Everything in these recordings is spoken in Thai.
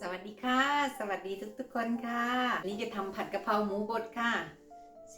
สวัสดีค่ะ สวัสดีทุกๆคนค่ะวันนี้จะทำผัดกะเพราหมูบดค่ะ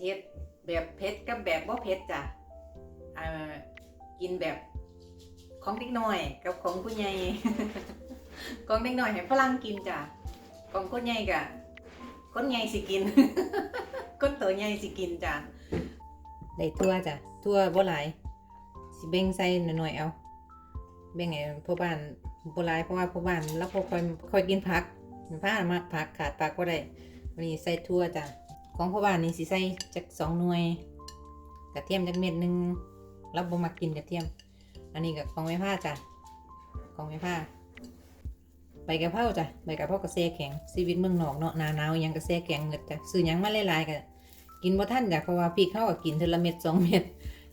เฮ็ดแบบเผ็ดกับแบบบ่เผ็ดจ้ะกินแบบของเด็กน้อยกับของผู้ใหญ่ของเด็กน้อยให้ฝรั่งกินจ้ะของคนใหญ่กะคนใหญ่สิกินคนโตใหญ่สิกินจ้ะได้ทั่วจ้ะทั่วบ่หลายสิเบ่งใส่หน่อยๆเอาเบ่งให้พ่อบ้าน บ่หลายเพราะว่าพ่อบ้านเราบ่ค่อยคอยกินผักผ้ามาผักขาดผักบ่ได้วันนี้ใส่ทั่วจ้ะของพ่อบ้านนี่สิใส่จักสองหน่วยกระเทียมจักเม็ดหนึ่งเราบ่มักกินกระเทียม อันนี้ก็ของแม่ผ้าจ้ะของแม่ผ้าใบกะเพราจ้ะใบกะเพรากระเซแข็งชีวิตเมืองนอกเนาะหนาหนาวยังกระเซแข็งเงิดจ้ะซื้อยังมาหลายๆก็กินบ่ทันจ้ะเพราะว่าพี่เข้าก็กินเทอละเม็ดสองเม็ด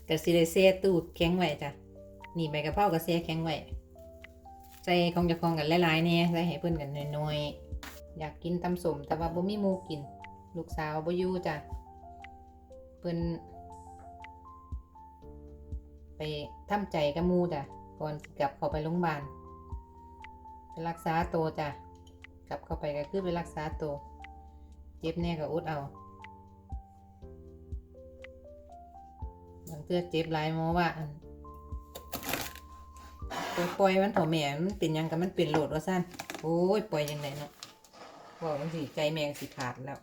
ก็สิได้เซตู้แข็งไว้จ้ะนี่ใบกะเพรากระเซแข็งไว้ ใส่ของจะคองกันหลายๆแน่ใส่ให้เพิ่อนกันน้อยๆ อยากกินตำสมแต่ว่าบ่มีมูกิน ลูกสาวบ่อยู่จ้ะเพิ่อนไปทำใจกับมูจ้ะก่อนกลับเข้าไปโรงพยาบาลไปรักษาตัวจ้ะกลับเข้าไปก็คือไปรักษาตัวเจ็บแน่ก็อุดเอาบางเทื่อเจ็บหลายหมอว่าอัน ปล่อยปล่อยมันเถอแม่มันเป็นยังกับมันเป็นโหลดว่าสั้นโอ้ยปล่อยยังไงเนาะบอกมันสิใจแม่ก็สิขาดแล้ว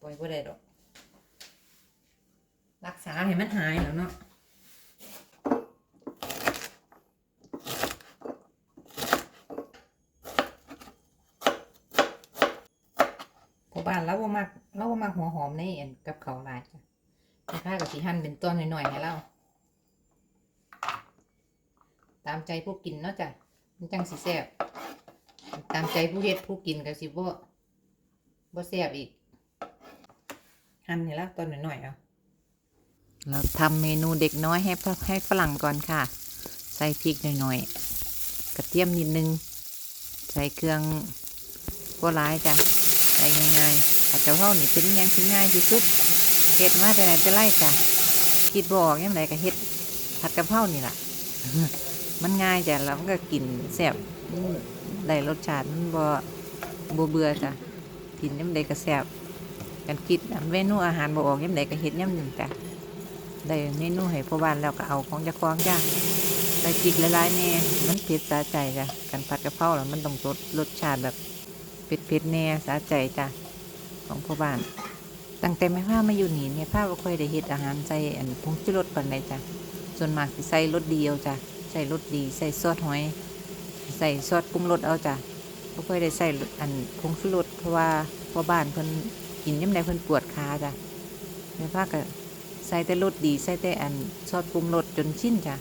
ปล่อยบ่ได้ดอก รักษาให้มันหายแล้วเนาะพอบ้านเราบ่ามักเราบ่ามักหัวหอมในเอันกับเขาลายจ้ะพี่ากับสีหั่นเป็นต้นหน่อยๆให้เรา ตามใจผู้กินเนาะจ้ะมันจังสิแซ่บตามใจผู้เฮ็ดผู้กินก็สิบ่บ่แซ่บอีกหั่นให้เราต้นหน่อยๆเอาเราทำเมนูเด็กน้อยให้ให้ฝรั่งก่อนค่ะ ใส่พริกหน่อยๆ กระเทียมนิดนึง ใส่เครื่องก็ร้ายจ้ะ ใส่ง่ายๆผัดกะเพรานี่เป็นยังที่ง่ายที่สุดเฮ็ดมาแต่ไหนแต่ไรจ้ะคิดบออกยังไงก็เฮ็ดผัดกะเพรานี่แหละ มันง่ายจ้ะแล้วมันก็กินแซ่บได้รสชาติมันบ่บ่เบื่อจ้ะกินยังไดก็แซ่บกันคิดเมนูอาหารบ่ออกยังไดก็เฮ็ดยำหนึ่งจ้ะได้เมนูให้พ่อบ้านแล้วก็เอาของจะคล้องจ้าใส่พริกหลายๆแน่มันเผ็ดสาใจจ้ะกันผัดกะเพราแล้วมันต้องรสรสชาติแบบเผ็ดๆแน่สาใจจ้ะของพ่อบ้านตั้งแต่แม่ผ้ามาอยู่นี่เนี่ยผ้าบ่ค่อยได้เฮ็ดอาหารใส่อันผงชูรสปานใดจ้ะส่วนมากสิใส่รสเดียวจ้ะ ใส่รสดีใส่ซอสหอย ใส่ซอสปรุงรสเอาจ้ะบ่ค่อยได้ใส่อันผงชูรสเพราะว่าพ่อบ้านเพิ่นกินยามใดเพิ่นปวดขาจ้ะแม่ผ้าก็ใส่แต่รสดีใส่แต่อันซอสปรุงรสจนชิ้นจ้ะ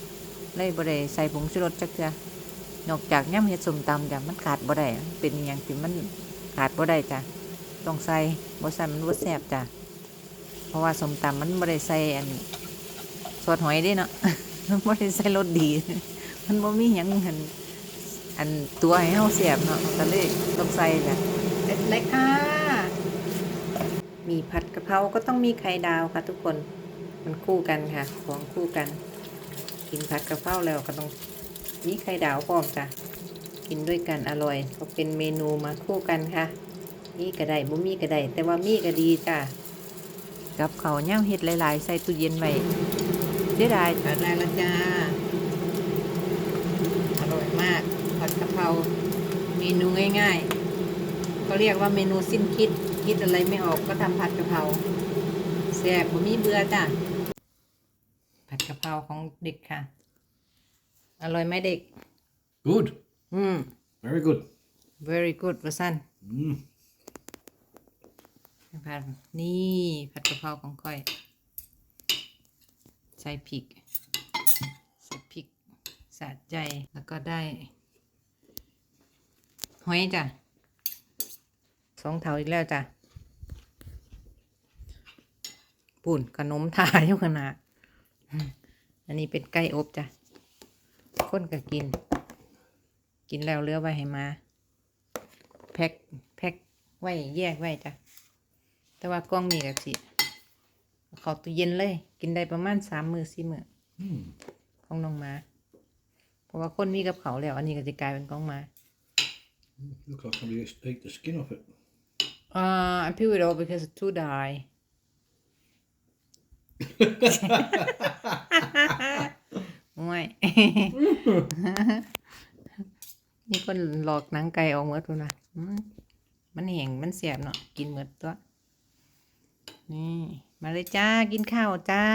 เลยบ่ได้ใส่ผงชูรสจักเทื่อนอกจากยำเฮ็ดส้มตำจ้ะมันขาดบ่ได้เป็นอย่างที่มันขาดบ่ได้จ้ะต้องใส่บ่ใส่มันบ่แซ่บจ้ะเพราะว่าส้มตำมันบ่ได้ใส่อันซอสหอยเด้เนาะ มันบ่ได้ใส่รสดี มันบ่มีหยังอันอันตัวให้เฮาแซ่บเนาะก็เลยต้องใส่จ้ะเสร็จแล้วค่ะ มีผัดกะเพราก็ต้องมีไข่ดาวค่ะทุกคน มันคู่กันค่ะ ของคู่กัน กินผัดกะเพราแล้วก็ต้องมีไข่ดาวพร้อมจ้ะกินด้วยกันอร่อย ก็เป็นเมนูมาคู่กันค่ะ มีก็ได้บ่มีก็ได้แต่ว่ามีก็ดีจ้ะกับเขาวเหย่าเห็ดหลาย ๆ ใส่ตู้เย็นไว้ เสียดายผัดได้แล้วจ้า อร่อยมาก ผัดกะเพรา เมนูง่ายๆเขาเรียกว่าเมนูสิ้นคิด คิดอะไรไม่ออกก็ทำผัดกะเพราแซ่บบ่มีเบื่อจ้ะ ผัดกะเพราของเด็กค่ะ อร่อยไหมเด็ก Good. อืม Very good. very good ว่าสั้น Mm. ผัดนี่ผัดกะเพราของก้อย ใส่พริก ใส่พริกสะใจแล้วก็ได้หอยจ้ะสองเท่าอีกแล้วจ้ะปุ่นขนมทายู่ขนาดอันนี้เป็นไก่อบจ้ะคนก็กิน กินแล้วเลือไว้ให้มาแพ็คแพ็คไว้แยกไว้จ้ะแต่ว่ากล้องนี่ก็สิ เขาตู้เย็นเลย กินได้ประมาณสามมือสี่มือ Mm. ของน้องหมา เพราะว่าคนมีกับเขาวแล้ว อันนี้ก็จะกลายเป็นของหมา Look like somebody just ate the skin off it. Uh, I peel it off because it's too dry ไม่นี่คนหลอกหนังไก่ออกหมดทุนนะอืมมันแห้งมันเสียบเนาะ กินหมดตัว นี่ มาเลยจ้ากินข้าวจ้า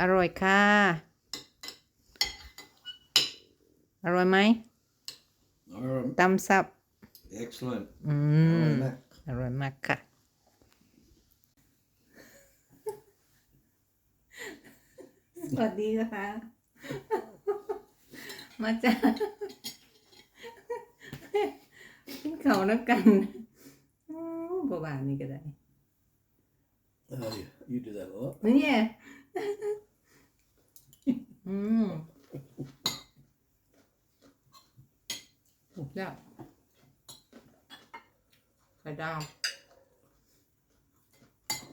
อร่อยค่ะ อร่อยไหม Um, ตำซับ excellent. อืม Alright, Mac. อร่อยมากค่ะ สวัสดีค่ะ มาจ้าขึ้นเขาน้ำกันอู้บ่บานนี่ก็ได้ Oh, you, you do that a lot. เนี่ยอืมถูกแล้วไข่ดาว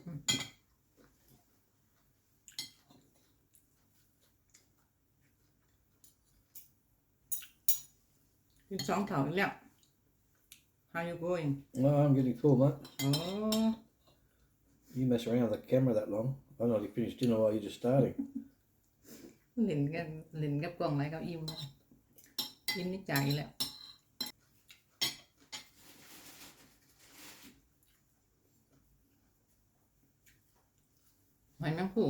อืมกินสองเถาอีกแล้ว How you going? No, I'm getting full, mate. อ๋อ You mess around with the camera that long. I nearly finished dinner while you're just starting. หลินกันหลินกับกล่องไรกับอิ่มเลยอิ่มนิดใจแล้ว หอยแมงผู้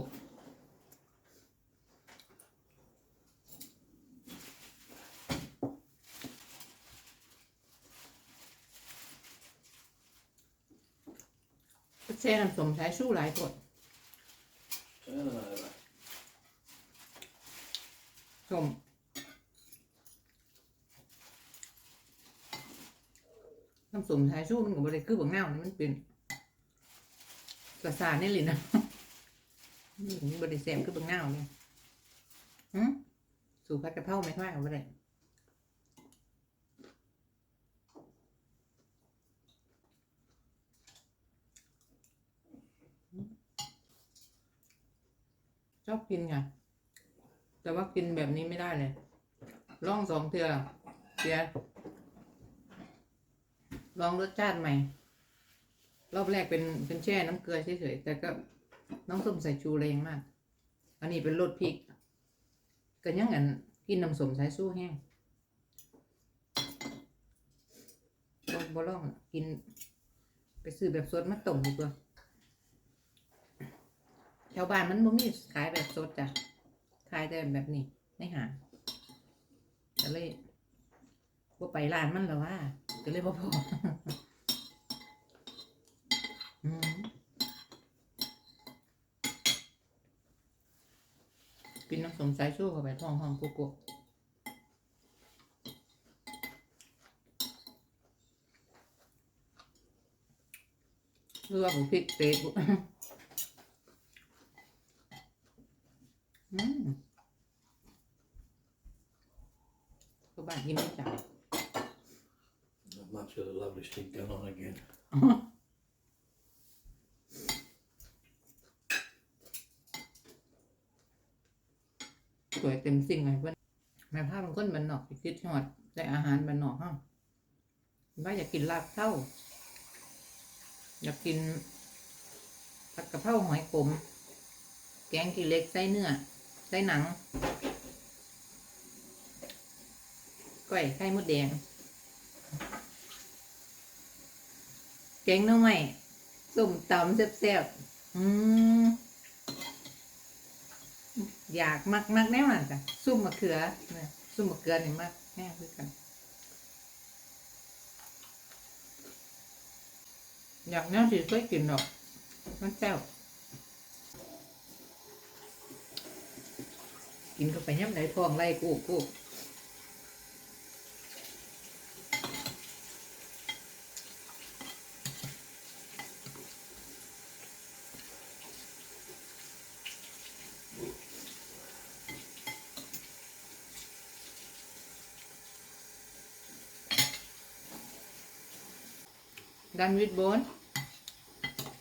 แช่น้ำสมใช้สู้หลายกด Turn it over. สมน้ำสมใช้สู้มันกับบริคือบังเน่านี่มันเป็นกระสานี่เลยนะมันบริแซมคือบังเน่าเนี่ยสู่พัดกระเพราไม่ค่อยเอาไปเลย อบกินค่ะ แต่ว่ากินแบบนี้ไม่ได้เลยลองสองเทือเสียลองรสชาติใหม่ รอบแรกเป็นเป็นแช่น้ำเกลือเฉยๆแต่ก็น้องส้มใส่ชูแรงมาก อันนี้เป็นรสพริกก็ยังอันกินน้ำส้มสายสู้แห้งบ่บ่ลองกิน ไปซื้อแบบสดมาต้มดีกว่า แถวบ้านมันบ่มีขายแบบสดจ้ะ ขายแต่แบบนี้ในหางก็เลยว่ไปร้านมันแล้วว่าก็เลยบ่พออืมกินน้ำสมสายชู้เข้าไปท้องห้องกุกกุกเรือผมพริกเตะบุ อืม ก็บ้านยิ้มไม่จ่าย Mum's got a lovely stink going on again. สวยเต็มสิ่งเลยเพื่อนแม่ภาพบางคนบันนอกไปคิดหอดแต่อาหารบันนอกห้องว่าอยากกินลาบเท่า อยากกินผัดกะเพราหอยขมแกงขี้เหล็กไส้เนื้อไส้หนัง ก้อยไข่มดแดง แกงน้ำใหม่ส้มตำแซ่บๆอืมอยากมักมักแน่นอนจ้ะซุ่มมะเขือเนี่ยซุ่มมะเขือนี่มักแน่คือกันอยากแน่สิเคยกินดอกมันแซ่บกินเข้าไปยับไหนทองไล่กูกู Done with bone?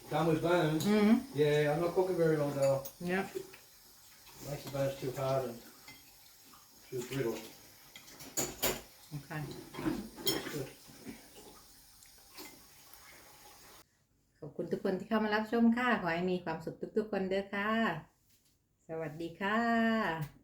Done with bone? Mm-hmm. Yeah, I'm not cooking very long though. Yeah. Makes the bones too hard and too brittle. Okay. ขอบคุณทุกคนที่เข้ามารับชมค่ะ ขอให้มีความสุขทุกๆคนเด้อค่ะ สวัสดีค่ะ